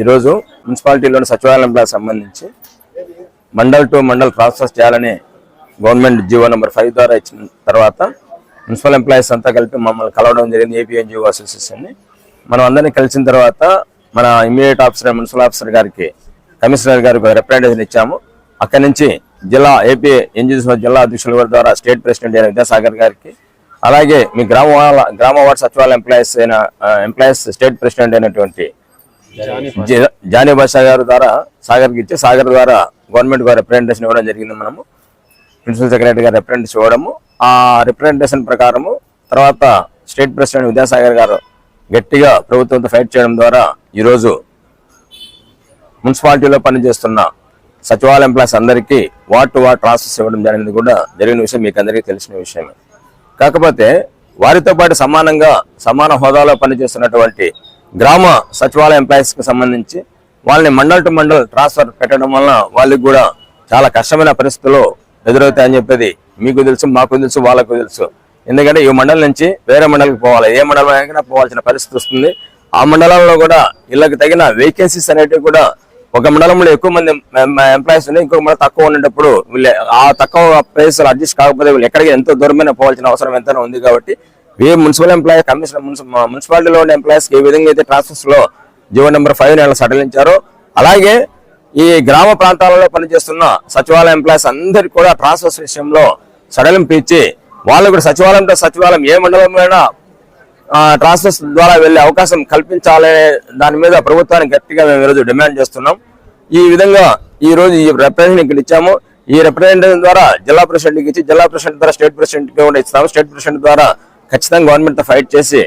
ఈరోజు మున్సిపాలిటీలోని సచివాలయంలో సంబంధించి మండల్ టు మండల్ ట్రాన్స్ఫర్ చేయాలని గవర్నమెంట్ జీవో నెంబర్ ఫైవ్ ద్వారా ఇచ్చిన తర్వాత మున్సిపల్ ఎంప్లాయీస్ అంతా కలిపి మమ్మల్ని కలవడం జరిగింది ఏపీ ఎన్జిఓ అసోసియేషన్ని. మనం అందరినీ కలిసిన తర్వాత మన ఇమీడియట్ ఆఫీసర్ మున్సిపల్ ఆఫీసర్ గారికి కమిషనర్ గారికి రిప్రజెంటేషన్ ఇచ్చాము. అక్కడి నుంచి జిల్లా ఏపీ ఎన్జిఓ జిల్లా అధ్యక్షుల వారి ద్వారా స్టేట్ ప్రెసిడెంట్ అయిన విద్యాసాగర్ గారికి అలాగే మీ గ్రామ గ్రామ వార్డ్ సచివాలయ ఎంప్లాయీస్ అయిన ఎంప్లాయీస్ స్టేట్ ప్రెసిడెంట్ అయినటువంటి జానీ బాషా గారి ద్వారా సాగర్కి ఇచ్చి సాగర్ ద్వారా గవర్నమెంట్ గారు రిప్రజెంటేషన్ ఇవ్వడం జరిగింది మనము. ప్రిన్సిపల్ సెక్రటరీ గారు రిప్రజెంటేషన్ ఇవ్వడము. ఆ రిప్రజెంటేషన్ ప్రకారము తర్వాత స్టేట్ ప్రెసిడెంట్ విద్యాసాగర్ గారు గట్టిగా ప్రభుత్వంతో ఫైట్ చేయడం ద్వారా ఈరోజు మున్సిపాలిటీలో పనిచేస్తున్న సచివాలయం ప్లస్ అందరికీ వార్డ్ టు వార్డ్ ట్రాన్స్ఫర్స్ ఇవ్వడం జరిగింది కూడా జరిగిన విషయం మీకు అందరికీ తెలిసిన విషయమే. కాకపోతే వారితో పాటు సమానంగా సమాన హోదాలో పనిచేస్తున్నటువంటి గ్రామ సచివాలయ ఎంప్లాయీస్కి సంబంధించి వాళ్ళని మండల్ టు మండల్ ట్రాన్స్ఫర్ పెట్టడం వలన వాళ్ళకి కూడా చాలా కష్టమైన పరిస్థితులు ఎదురవుతాయని చెప్పేది మీకు తెలుసు మాకు తెలుసు వాళ్ళకు తెలుసు. ఎందుకంటే ఈ మండలం నుంచి వేరే మండలికి పోవాలి. ఏ మండలం అయినా పోవాల్సిన పరిస్థితి వస్తుంది. ఆ మండలంలో కూడా వీళ్ళకి తగిన వేకెన్సీస్ అనేటివి కూడా ఒక మండలంలో ఎక్కువ మంది ఎంప్లాయీస్ ఉన్నాయి ఇంకొక మండలం తక్కువ ఉండేటప్పుడు వీళ్ళు ఆ తక్కువ ప్లేస్ అడ్జస్ట్ కాకపోతే వీళ్ళు ఎక్కడికి ఎంతో దూరమైన పోవాల్సిన అవసరం ఎంతైనా ఉంది కాబట్టి ఏ మున్సిపల్ ఎంప్లాయీ కమిషనర్ మున్సిపాలిటీలో ఉన్న ఎంప్లాయీస్ ఏ విధంగా అయితే ట్రాన్స్ఫర్స్లో జీవో నెంబర్ ఫైవ్ నెల సడలించారో. అలాగే ఈ గ్రామ ప్రాంతాలలో పనిచేస్తున్న సచివాలయ ఎంప్లాయీస్ అందరికి కూడా ట్రాన్స్ఫర్స్ విషయంలో సడలింపు ఇచ్చి వాళ్ళు కూడా సచివాలయం సచివాలయం ఏ మండలంలో ట్రాన్స్ఫర్స్ ద్వారా వెళ్ళే అవకాశం కల్పించాలనే దాని మీద ప్రభుత్వానికి గట్టిగా మేము ఈరోజు డిమాండ్ చేస్తున్నాం. ఈ విధంగా ఈ రోజు ఈ రిప్రజెంటేషన్ ఇక్కడ ఇచ్చాము. ఈ రిప్రజెంటేషన్ ద్వారా జిల్లా ప్రెసిడెంట్కి ఇచ్చి జిల్లా ప్రెసిడెంట్ ద్వారా స్టేట్ ప్రెసిడెంట్కి కూడా ఇస్తాము స్టేట్ ప్రెసిడెంట్ ద్వారా ఖచ్చితంగా గవర్నమెంట్తో ఫైట్ చేసి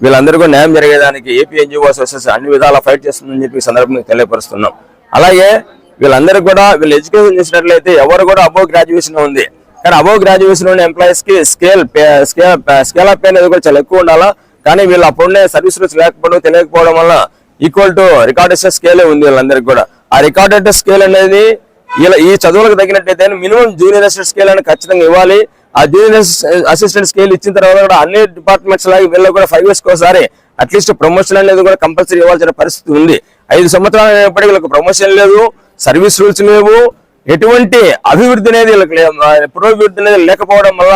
వీళ్ళందరికీ న్యాయం జరిగేదానికి ఏపీ ఎన్జిఓ అసోసియేషన్ అన్ని విధాలా ఫైట్ చేస్తుందని చెప్పి ఈ సందర్భంగా తెలియపరుస్తున్నాం. అలాగే వీళ్ళందరికీ కూడా వీళ్ళు ఎడ్యుకేషన్ చేసినట్లయితే ఎవరు కూడా అబోవ్ గ్రాడ్యుయేషన్ ఉంది. కానీ అబోవ్ గ్రాడ్యుయేషన్ ఉన్న ఎంప్లాయీస్కి స్కేల్ స్కేల్ స్కేల్ అప్ అనేది కూడా చాలా ఎక్కువ ఉండాలా? కానీ వీళ్ళు అప్పుడునే సర్వీస్ రూల్స్ లేకపోవడం తెలియకపోవడం వల్ల ఈక్వల్ టు రికార్డెడ్ స్కేలే ఉంది వీళ్ళందరికీ కూడా. ఆ రికార్డెడ్ స్కేల్ అనేది ఇలా ఈ చదువులకు తగినట్టయితే మినిమం జూనియర్ అసిస్టెంట్ స్కేల్ అని ఖచ్చితంగా ఇవ్వాలి. ఆ జూనియర్ అసిస్టెంట్ స్కేల్ ఇచ్చిన తర్వాత కూడా అన్ని డిపార్ట్మెంట్స్ లాగా వీళ్ళకి కూడా ఫైవ్ ఇయర్స్ ఒకసారి అట్లీస్ట్ ప్రమోషన్ అనేది కూడా కంపల్సరీ ఇవ్వాల్సిన పరిస్థితి ఉంది. ఐదు సంవత్సరాలు అయినప్పటికీ వీళ్ళకి ప్రమోషన్ లేదు సర్వీస్ రూల్స్ లేవు ఎటువంటి అభివృద్ధి అనేది వీళ్ళకి పురోభివృద్ధి అనేది లేకపోవడం వల్ల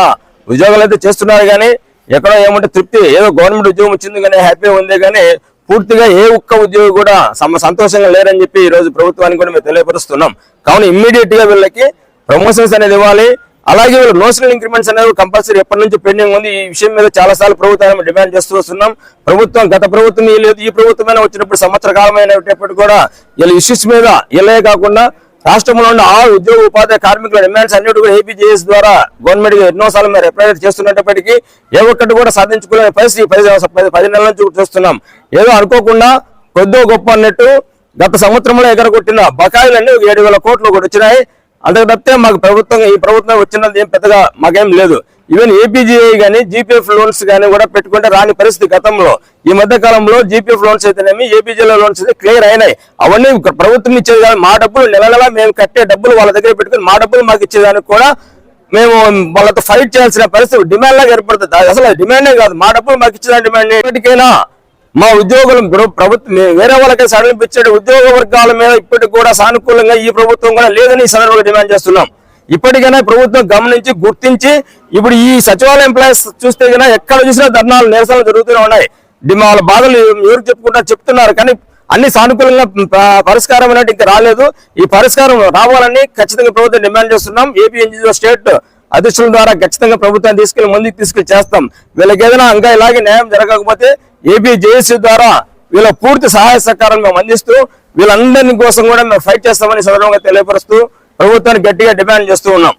ఉద్యోగాలు అయితే చేస్తున్నారు కానీ ఎక్కడో ఏమంటే తృప్తి. ఏదో గవర్నమెంట్ ఉద్యోగం వచ్చింది కానీ హ్యాపీ ఉంది కానీ పూర్తిగా ఏ ఒక్క ఉద్యోగి కూడా సంతోషంగా లేరని చెప్పి ఈ రోజు ప్రభుత్వానికి కూడా మేము తెలియపరుస్తున్నాం. కావున ఇమ్మీడియట్గా వీళ్ళకి ప్రమోషన్స్ అనేది ఇవ్వాలి. అలాగే వీళ్ళు నోషనల్ ఇంక్రిమెంట్స్ అనేవి కంపల్సరీ ఎప్పటి నుంచి పెండింగ్ ఉంది. ఈ విషయం మీద చాలా సార్లు ప్రభుత్వాన్ని డిమాండ్ చేస్తూ వస్తున్నాం. ప్రభుత్వం గత ప్రభుత్వం లేదు. ఈ ప్రభుత్వమైన వచ్చినప్పుడు సంవత్సర కాలమైనప్పటికీ కూడా వీళ్ళ ఇష్యూస్ మీద వీళ్ళే కాకుండా రాష్ట్రంలో ఉన్న ఆ ఉద్యోగ ఉపాధి కార్మికుల డిమాండ్స్ అన్నిటి కూడా ఏపీజేఎస్ ద్వారా గవర్నమెంట్ ఎన్నోసార్లు మేము రిప్రజెంట్ చేస్తున్నప్పటికీ ఏ ఒక్కటి కూడా సాధించుకునే పరిస్థితి పది పది- నెలల నుంచి చూస్తున్నాం. ఏదో అనుకోకుండా కొద్దో గొప్ప అన్నట్టు గత సంవత్సరంలో ఎగరగొట్టిన బకాయిలన్నీ ఏడు వేల కోట్లు కూడా వచ్చినాయి. అంతకు తప్పితే మాకు ప్రభుత్వం ఈ ప్రభుత్వం వచ్చినది ఏం పెద్దగా మాకేం లేదు. ఈవెన్ ఏపీజీఐ కానీ జీపీఎఫ్ లోన్స్ కానీ కూడా పెట్టుకుంటే రాని పరిస్థితి గతంలో. ఈ మధ్య కాలంలో జీపీఎఫ్ లోన్స్ అయితేనేమి ఏపీజీలో లోన్స్ అయితే క్లియర్ అయినాయి. అవన్నీ ప్రభుత్వం ఇచ్చేది కానీ మా డబ్బులు నెల నెల మేము కట్టే డబ్బులు వాళ్ళ దగ్గర పెట్టుకుని మా డబ్బులు మాకు ఇచ్చేదానికి కూడా మేము వాళ్ళతో ఫైట్ చేయాల్సిన పరిస్థితి డిమాండ్ లాగా ఏర్పడుతుంది. అసలు డిమాండే కాదు మా డబ్బులు మాకు ఇచ్చేదాన్ని డిమాండ్ ఎప్పటికైనా మా ఉద్యోగులు ప్రభుత్వం వేరే వాళ్ళకి సడలింపించే ఉద్యోగ వర్గాల మీద ఇప్పటికి కూడా సానుకూలంగా ఈ ప్రభుత్వం కూడా లేదని ఈ సందర్భంగా డిమాండ్ చేస్తున్నాం. ఇప్పటికైనా ప్రభుత్వం గమనించి గుర్తించి ఇప్పుడు ఈ సచివాలయ ఎంప్లాయీస్ చూస్తే కన్నా ఎక్కడ చూసినా ధర్నాలు నిరసనలు జరుగుతూనే ఉన్నాయి. వాళ్ళ బాధలు ఎవరు చెప్పుకుంటారు చెప్తున్నారు కానీ అన్ని సానుకూలంగా పరిష్కారం అనేది ఇంకా రాలేదు. ఈ పరిష్కారం రావాలని ఖచ్చితంగా ప్రభుత్వం డిమాండ్ చేస్తున్నాం. ఏపీ ఎన్జిఓ స్టేట్ అధ్యక్షుల ద్వారా ఖచ్చితంగా ప్రభుత్వాన్ని తీసుకెళ్ళి ముందుకు తీసుకెళ్ళి చేస్తాం. వీళ్ళకి ఏదైనా ఇంకా ఇలాగే న్యాయం జరగకపోతే ఏపీ జేఏసీ ద్వారా వీళ్ళ పూర్తి సహాయ సహకారం మేము అందిస్తూ వీళ్ళందరినీ కోసం కూడా మేము ఫైట్ చేస్తామని సందర్భంగా తెలియపరుస్తూ ప్రభుత్వాన్ని గట్టిగా డిమాండ్ చేస్తూ ఉన్నాం.